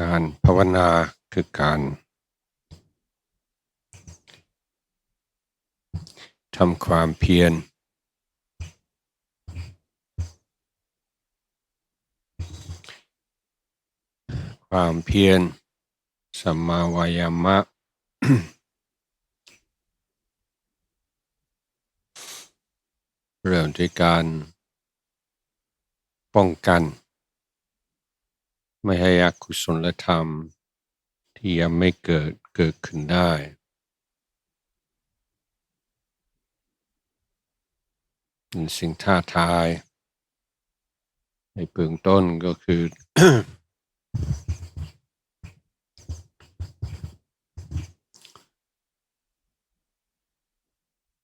กาวนาคือการทำความเพียร ความเพียรสัมมาวายามะ เริ่มด้วยการป้องกัน ไม่ให้อกุศลธรรม ที่ยังไม่เกิดเกิดขึ้นได้ เป็นสิ่งท้าทาย ในเบื้องต้นก็คือ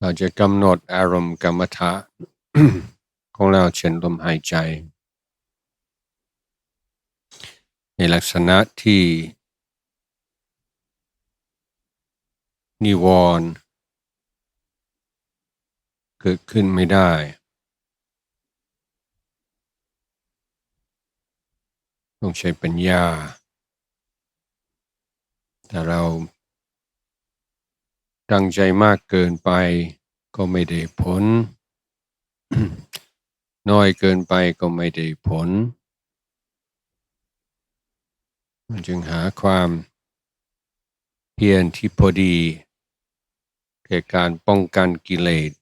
เราจะกำหนดอารมณ์กรรมฐานของเราเช่นลมหายใจ ในลักษณะที่ นิวรณ์เกิดขึ้นไม่ได้ ต้องใช้ปัญญา แต่เราตั้งใจมากเกินไปก็ไม่ได้ผล น้อยเกินไปก็ไม่ได้ผล จึงหาความเพียรที่พอดีแก่การป้องกันกิเลส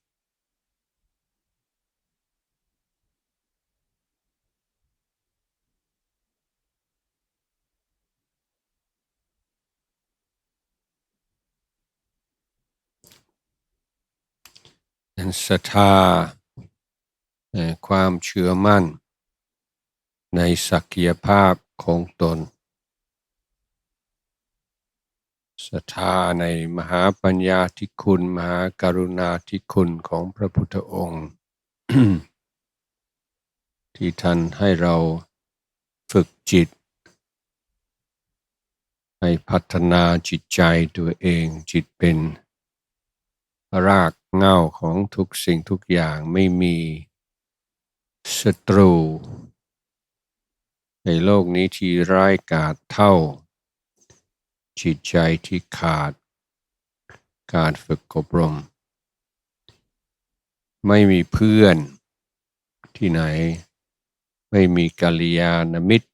นั้นศรัทธาความเชื่อมั่น ในศักยภาพของตน ศรัทธาในมหาปัญญาธิคุณ มหาการุณาธิคุณของพระพุทธองค์ ที่ท่านให้เราฝึกจิต ให้พัฒนาจิตใจตัวเองจิตเป็น รากเง้าของทุกสิ่งทุกอย่างไม่มีศัตรู ในโลกนี้ที่ร้ายกาจเท่า จิตใจที่ขาด การฝึกอบรม ไม่มีเพื่อนที่ไหน ไม่มีกัลยาณมิตร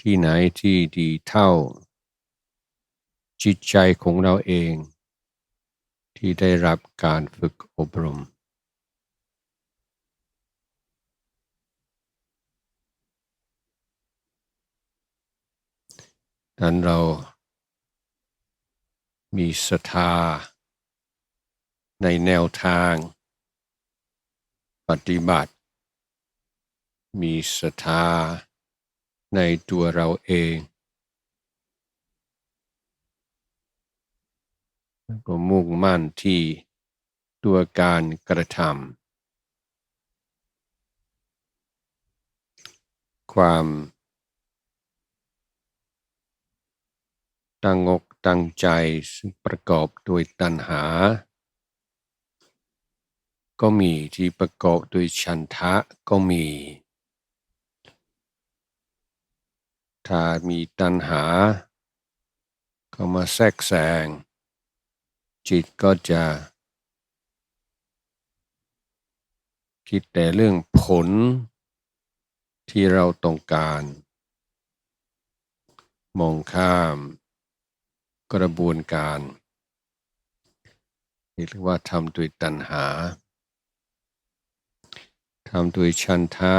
ที่ไหนที่ดีเท่า จิตใจของเราเอง ที่ได้รับการฝึกอบรม นั้นเรามีศรัทธา ในแนวทาง ปฏิบัติ มีศรัทธา ในตัวเราเองแล้วก็มุ่งมั่นที่ตัวการกระทำความ ตั้งอกตั้งใจซึ่งประกอบด้วยตัณหา ก็มีที่ประกอบด้วยฉันทะก็มี ถ้ามีตัณหาเข้ามาแทรกแซง จิตก็จะ คิดแต่เรื่องผลที่เราต้องการ มองข้าม กระบวนการเรียกว่าทำด้วยตัณหาทำด้วยชันทะ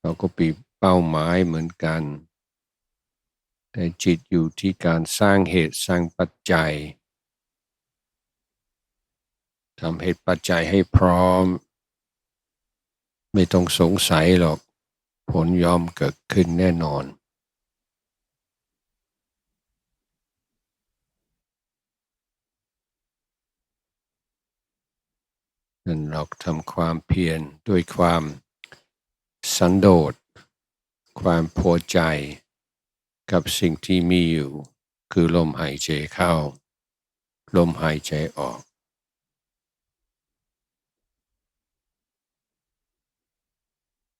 เราก็ปีเป้าหมายเหมือนกัน แต่จิตอยู่ที่การสร้างเหตุสร้างปัจจัยทำเหตุปัจจัยให้พร้อม ไม่ต้องสงสัยหรอก ผลยอมเกิดขึ้นแน่นอน นั้นเราทำความเพียรด้วยความสันโดษ ความพอใจ กับสิ่งที่มีอยู่ คือลมหายใจเข้า ลมหายใจออก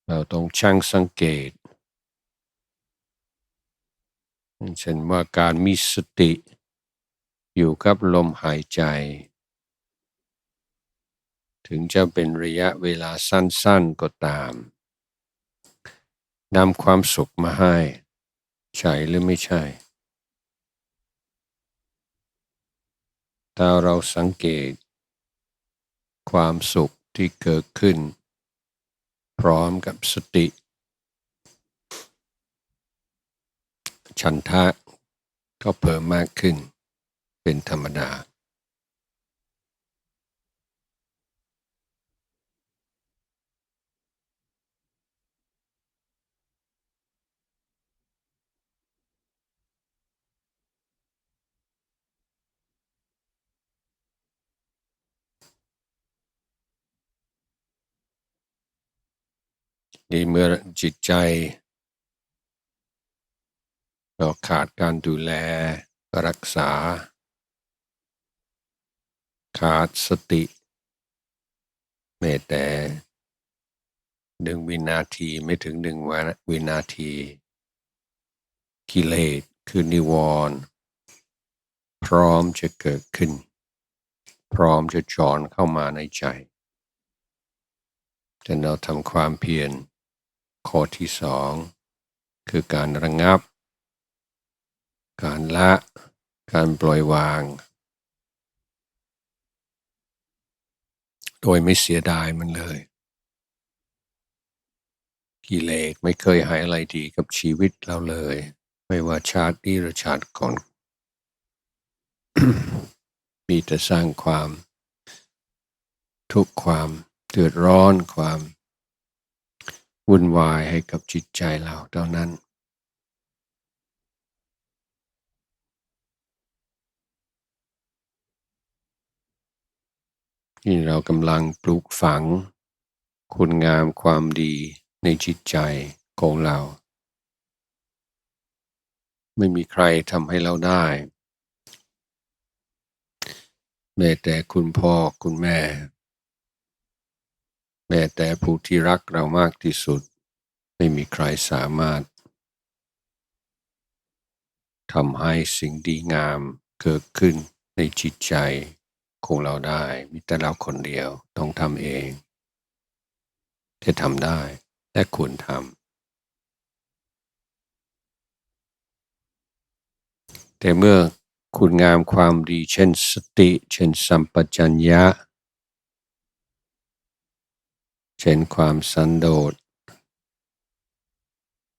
เราต้องช่างสังเกตเช่นว่าการมีสติ อยู่กับลมหายใจ ถึงจะเป็นระยะเวลาสั้นๆก็ตามนำความสุขมาให้ ใช่หรือไม่ใช่ ถ้าเราสังเกต ความสุขที่เกิดขึ้น พร้อมกับสติ ชันทะก็เพิ่มมากขึ้นเป็นธรรมดา นี่เมื่อจิตใจเราขาดการดูแลรักษา ขาดสติแม้แต่หนึ่งวินาทีไม่ถึงหนึ่งวินาที กิเลสคือนิวรณ์พร้อมจะเกิดขึ้น พร้อมจะจอนเข้ามาในใจแต่เราทำความเพียร ข้อที่สองคือการระงับ การละ การปล่อยวาง โดยไม่เสียดายมันเลย กิเลสไม่เคยหายอะไรดีกับชีวิตเราเลย ไม่ว่าชาตินี้หรือชาติก่อน มีแต่สร้างความ ทุกความเดือดร้อนความ วุ่นวายให้กับจิตใจเราเท่านั้น ที่เรากำลังปลูกฝัง คุณงามความดีในจิตใจของเรา ไม่มีใครทำให้เราได้แม้แต่คุณพ่อคุณแม่ แม้แต่ผู้ที่รักเรามากที่สุด ไม่มีใครสามารถทำให้สิ่งดีงามเกิดขึ้นในจิตใจของเราได้ มีแต่เราคนเดียวต้องทำเองที่ทำได้และควรทำแต่เมื่อคุณงามความดีเช่นสติ เช่นสัมปชัญญะ เช่นความสันโดษ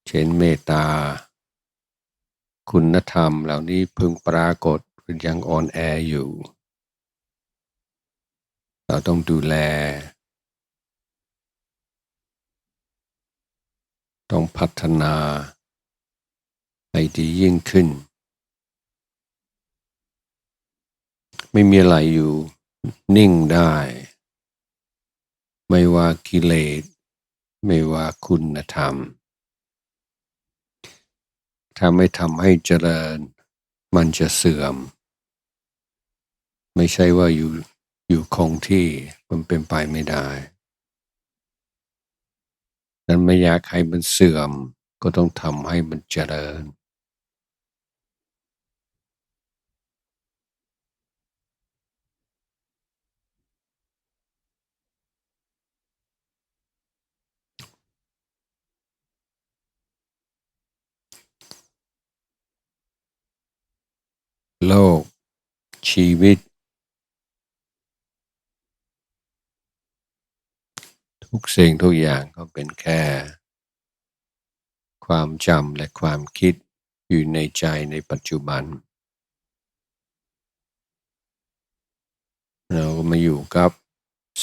เช่นเมตตา คุณธรรมเหล่านี้พึงปรากฏยังอ่อนแออยู่ เราต้องดูแล ต้องพัฒนาให้ดียิ่งขึ้น ไม่มีอะไรอยู่นิ่งได้ ไม่ว่ากิเลส ไม่ว่าคุณธรรม ถ้าไม่ทำให้เจริญ มันจะเสื่อม ไม่ใช่ว่าอยู่อยู่คงที่มันเป็นไปไม่ได้นั้นไม่อยากให้มันเสื่อมก็ต้องทำให้มันเจริญ โลก ชีวิต ทุกสิ่งทุกอย่างก็เป็นแค่ ความจำและความคิดอยู่ในใจในปัจจุบัน เราก็มาอยู่กับ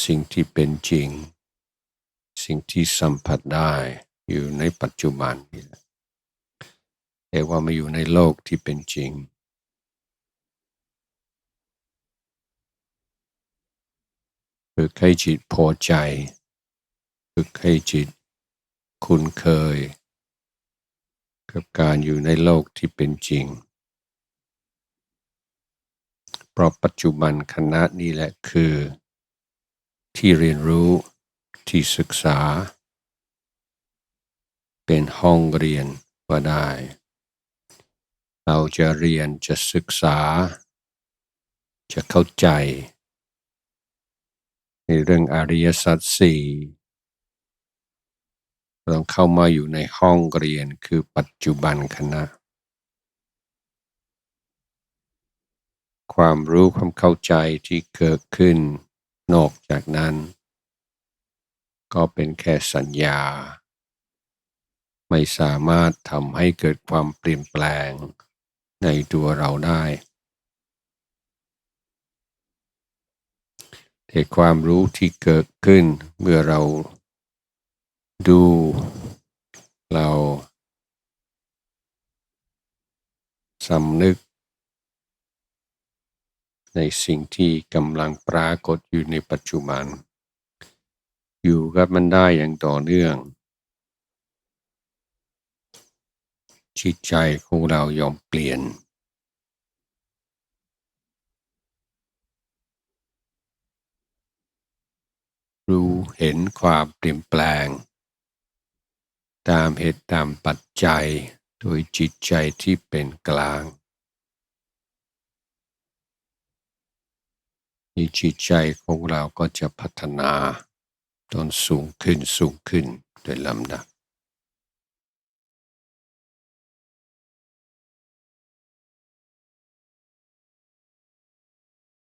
สิ่งที่เป็นจริง สิ่งที่สัมผัสได้อยู่ในปัจจุบันนี่แหละแต่ว่ามาอยู่ในโลกที่เป็นจริง ฝึกให้จิตพอใจ ฝึกให้จิตคุ้นเคย กับการอยู่ในโลกที่เป็นจริง เพราะปัจจุบันขณะนี้แหละคือ ที่เรียนรู้ที่ศึกษา เป็นห้องเรียนว่าได้ เราจะเรียนจะศึกษา จะเข้าใจ ในเรื่องอริยสัจสี่เราเข้ามาอยู่ในห้องเรียนคือปัจจุบันขณะ ความรู้ความเข้าใจที่เกิดขึ้น นอกจากนั้น ก็เป็นแค่สัญญา ไม่สามารถทำให้เกิดความเปลี่ยนแปลงในตัวเราได้ แต่ความรู้ที่เกิดขึ้นเมื่อเราดู เราสำนึก ในสิ่งที่กำลังปรากฏอยู่ในปัจจุบัน อยู่กับมันได้อย่างต่อเนื่องจิตใจของเรายอมเปลี่ยน รู้เห็นความเปลี่ยนแปลง ตามเหตุตามปัจจัยโดยจิตใจที่เป็นกลางนี่จิตใจของเราก็จะพัฒนาจนสูงขึ้นสูงขึ้นโดยลำดับ